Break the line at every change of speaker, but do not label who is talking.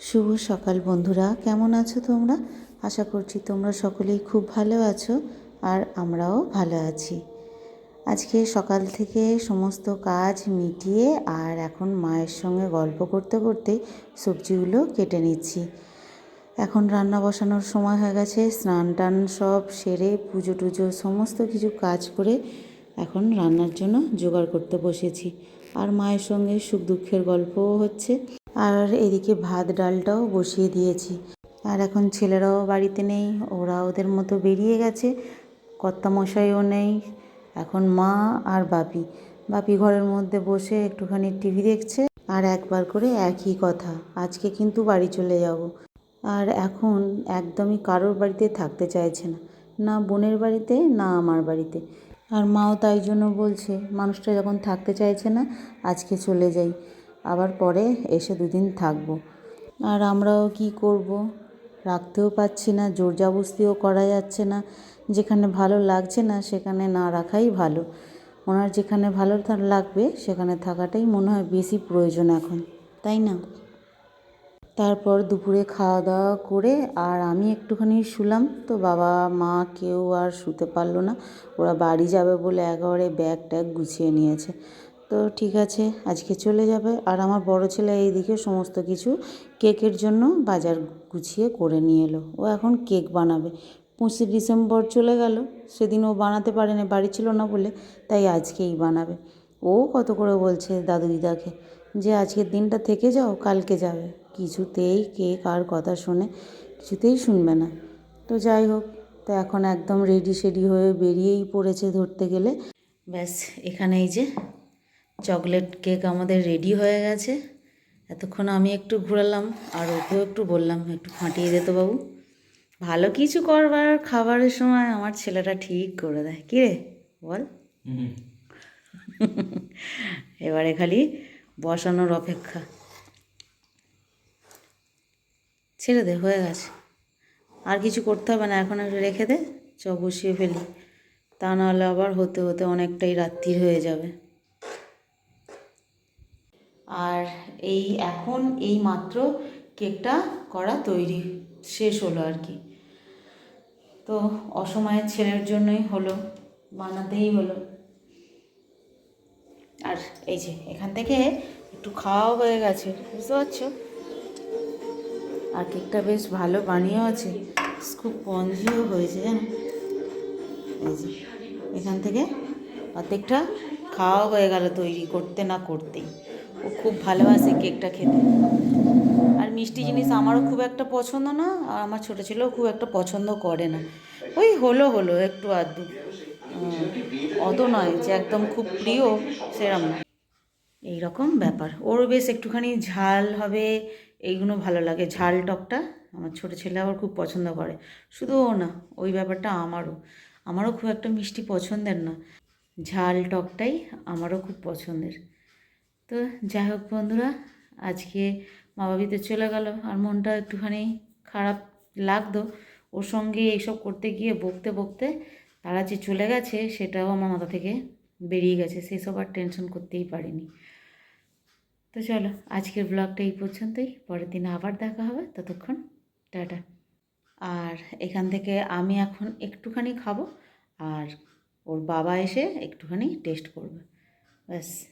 শুভ সকাল বন্ধুরা, কেমন আছো তোমরা? আশা করছি তোমরা সকলেই খুব ভালো আছো আর আমরাও ভালো আছি। আজকে সকাল থেকে সমস্ত কাজ মিটিয়ে আর এখন মায়ের সঙ্গে গল্প করতে করতে সবজিগুলো কেটে নিচ্ছি। এখন রান্না বসানোর সময় হয়ে গেছে, স্নান টান সব সেরে পুজো টুজো সমস্ত কিছু কাজ করে এখন রান্নার জন্য জোগাড় করতে বসেছি। আর মায়ের সঙ্গে সুখ দুঃখের গল্পও হচ্ছে। আর এদিকে ভাত, ডালটাও বসিয়ে দিয়েছি। আর এখন ছেলেরাও বাড়িতে নেই, ওরা ওদের মতো বেরিয়ে গেছে, কর্তামশাইও নেই, এখন মা আর বাপি। বাপি ঘরের মধ্যে বসে একটুখানি টিভি দেখছে আর একবার করে একই কথা, আজকে কিন্তু বাড়ি চলে যাব। আর এখন একদমই কারোর বাড়িতে থাকতে চাইছে না না বোনের বাড়িতে, না আমার বাড়িতে। আর মাও তাই জন্য বলছে, মানুষটা যখন থাকতে চাইছে না, আজকে চলে যাই। আবার পরে এসে দুদিন থাকব। আর আমরাও কি করব? রাখতেও পাচ্ছি না জোর জাবস্তিও করা যাচ্ছে না। যেখানে ভালো লাগছে না, সেখানে না রাখাই ভালো। ওনার যেখানে ভালো লাগবে, সেখানে থাকাটাই মনে হয় বেশি প্রয়োজন এখন, তাই না? তারপর দুপুরে খাওয়া দাওয়া করে আর আমি একটুখানি শুলাম। তো বাবা, মা কেউ আর শুতে পারল না। ওরা বাড়ি যাবে বলে একেবারে ব্যাগ ট্যাগ গুছিয়ে নিয়েছে। তো ঠিক আছে, আজকে চলে যাবে। আর আমার বড় ছেলে এইদিকে সমস্ত কিছু কেকের জন্য বাজার গুছিয়ে করে নিয়ে এলো। ও এখন কেক বানাবে। পঁচিশে ডিসেম্বর চলে গেল। সেদিন ও বানাতে পারেনি, বাড়ি ছিল না বলে, তাই আজকেই বানাবে। ও কত করে বলছে দাদু দিদাকে, যে আজকের দিনটা থেকে যাও, কালকে যাবে। কিছুতেই কেক আর কথা শুনে কিছুতেই শুনবে না। তো যাই হোক, তো এখন একদম রেডি সেডি হয়ে বেরিয়েই পড়েছে ধরতে গেলে। ব্যাস এখানে এই যে চকলেট কেক আমাদের রেডি হয়ে গেছে। এতক্ষণ আমি একটু ঘোরালাম আর ওকেও একটু বললাম একটু ফাটিয়ে দে তো বাবু। ভালো কিছু করবার খাবারের সময় আমার ছেলেটা ঠিক করে দেয়। কী রে বল। এবারে খালি বসানোর অপেক্ষা। ছেড়ে দে হয়ে গেছে। আর কিছু করতে হবে না এখন একটু রেখে দে চ বসিয়ে ফেলি। তা নাহলে আবার হতে হতে অনেকটাই রাত্রি হয়ে যাবে। আর এই এখন এই মাত্র কেকটা করা তৈরি, শেষ হলো আর কি। তো অসময়ের ছেলের জন্যই হলো, বানাতেই হলো। আর এই যে এখান থেকে একটু খাওয়াও হয়ে গেছে, বুঝতে পারছ? আর কেকটা বেশ ভালো বানিয়েও আছে, খুব স্পঞ্জিও হয়েছে, জানো? এই যে এখান থেকে অর্ধেকটা খাওয়া হয়ে গেল তৈরি, করতে না করতেই। ও খুব ভালোবাসে কেকটা খেতে। আর মিষ্টি জিনিস আমারও খুব একটা পছন্দ না, আর আমার ছোটো ছেলেও খুব একটা পছন্দ করে না। ওই হলো হলো, একটু আধটু। অত নয় যে একদম খুব প্রিয়, সেরম। না এই রকম ব্যাপার। ওর বেশ একটুখানি ঝাল হবে, এইগুলো ভালো লাগে। ঝাল টকটা আমার ছোটো ছেলে আবার খুব পছন্দ করে। শুধু ও না, ওই ব্যাপারটা আমারও। আমারও খুব একটা মিষ্টি পছন্দের না। ঝাল টকটাই আমারও খুব পছন্দের। তো যাই হোক বন্ধুরা, আজকে মা বাবিতে চলে গেল আর মনটা একটুখানি খারাপ লাগতো। ওর সঙ্গে এইসব করতে গিয়ে বকতে বকতে তারা যে চলে গেছে সেটাও আমার মাথা থেকে বেরিয়ে গেছে সেসব আর টেনশন করতেই পারিনি। তো চলো, আজকের ব্লগটা এই পর্যন্তই, পরের দিন আবার দেখা হবে, ততক্ষণ টাটা। আর এখান থেকে আমি এখন একটুখানি খাব আর ওর বাবা এসে একটুখানি টেস্ট করবে, ব্যাস।